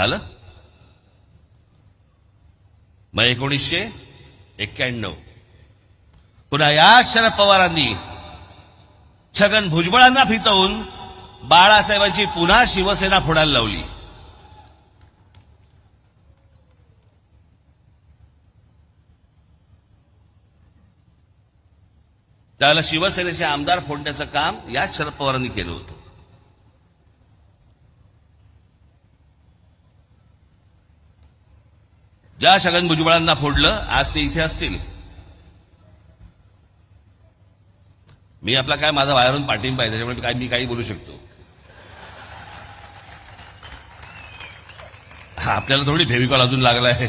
झालं? मग एकोणीसशे एक्क्याण्णव. पुन्हा या शरद पवारांनी छगन भुजबळांना फितवून बाळासाहेबांची पुन्हा शिवसेना फोडायला लावली. त्याला शिवसेनेचे आमदार फोडण्याचं काम याच शरद पवारांनी केलं होतं. ज्या छगन भुजबळांना फोडलं आज ते इथे असतील. मी आपला काय माझा बाहेरून पाठिंबा आहे त्याच्यामुळे काय मी काही बोलू शकतो. हा, आपल्याला थोडी फेविकॉल अजून लागला आहे